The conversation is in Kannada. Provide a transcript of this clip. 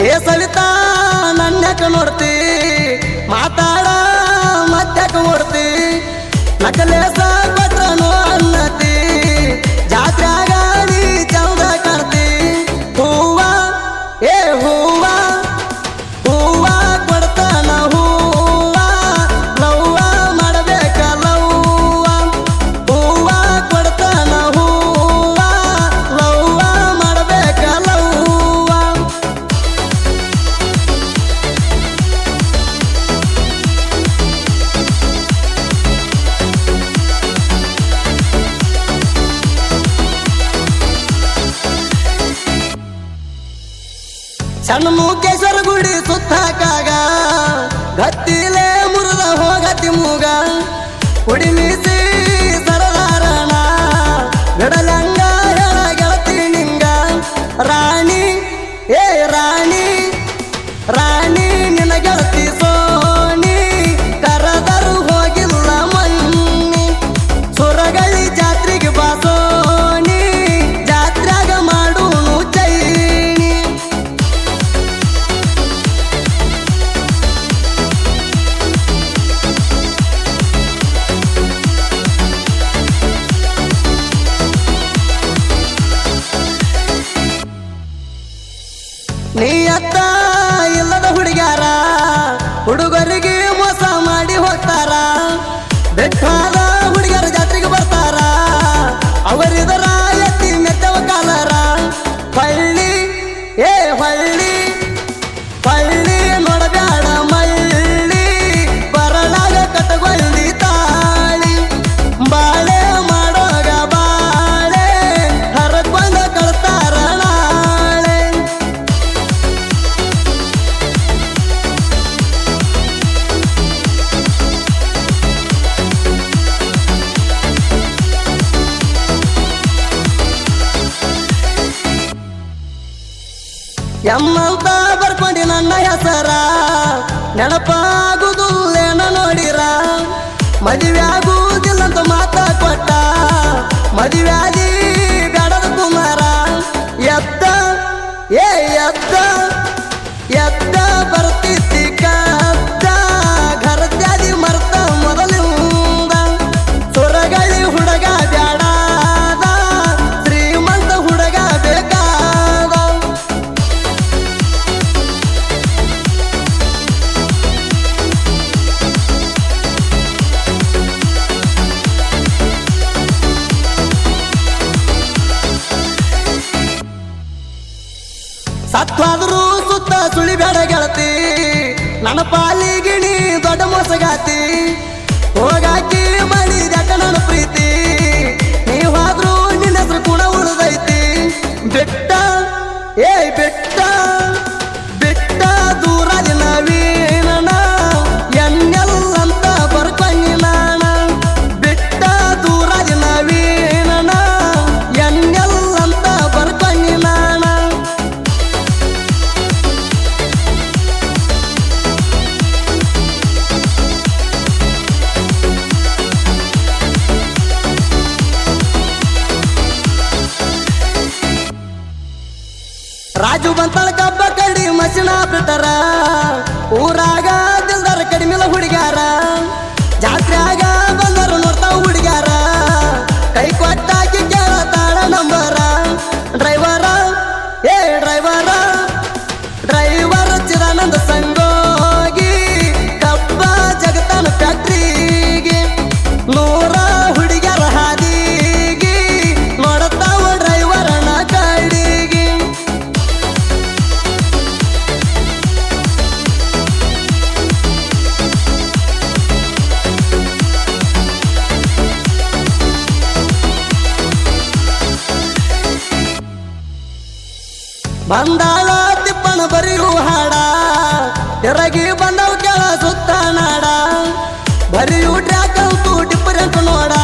ಏ ಸಲಿತಾ ನನ್ಯಾಕ ನೋಡ್ತಿ ಮಾತಾಡ ಸಣ್ಣ ಮೂಕೇಶ್ವರ ಗುಡಿ ಸುತ್ತಾಕಾಗ ಗತ್ತಿಲೇ ಮುರಿದ ಹೋಗತಿ ಮೂಗ ಕುಡಿ ಎಮ್ಮಂತ ಬರ್ಕೊಂಡಿ ನನ್ನ ಹೆಸರ. ನೆನಪಾಗುದು ಏನ ನೋಡಿರ. ಮದುವೆ ಆಗುವುದಿಲ್ಲಂತ ಮಾತ ಕೊಟ್ಟ. ಮದುವೆ ಆಗಿ ಬೇಡದ ಕುಮಾರ. ಎತ್ತ, ಏ ಎತ್ತ ಎತ್ತ ಸತ್ವಾದರೂ ಸುತ್ತ ಸುಳಿ ಬೇಡ ಗೆಳತಿ. ನನ್ನ ಪಾಲಿಗಿಣಿ ದೊಡ್ಡ ಮೋಸಗಾತಿ. ರಾಜು ಬಂತಳ ಕಬ್ಬ ಕಡಿ ಮಸಿನ ಬಿಟ್ಟರ ಊರಾಗ ದಿಲ್ದಾರ ಕಡಿಮೆಲ್ಲ ಹುಡುಗ್ಯಾರ. ಬಂದಾಳ ತಿಪ್ಪನ ಬರಿಯು ಹಾಡ. ಎರಗಿ ಬಂದವು ಕೆಳ ಸುತ್ತ ನಾಡ. ಬರಿಯು ಟ್ರ್ಯಾಕ್ ಟಿಪ್ಪರಂತ ನೋಡಾ.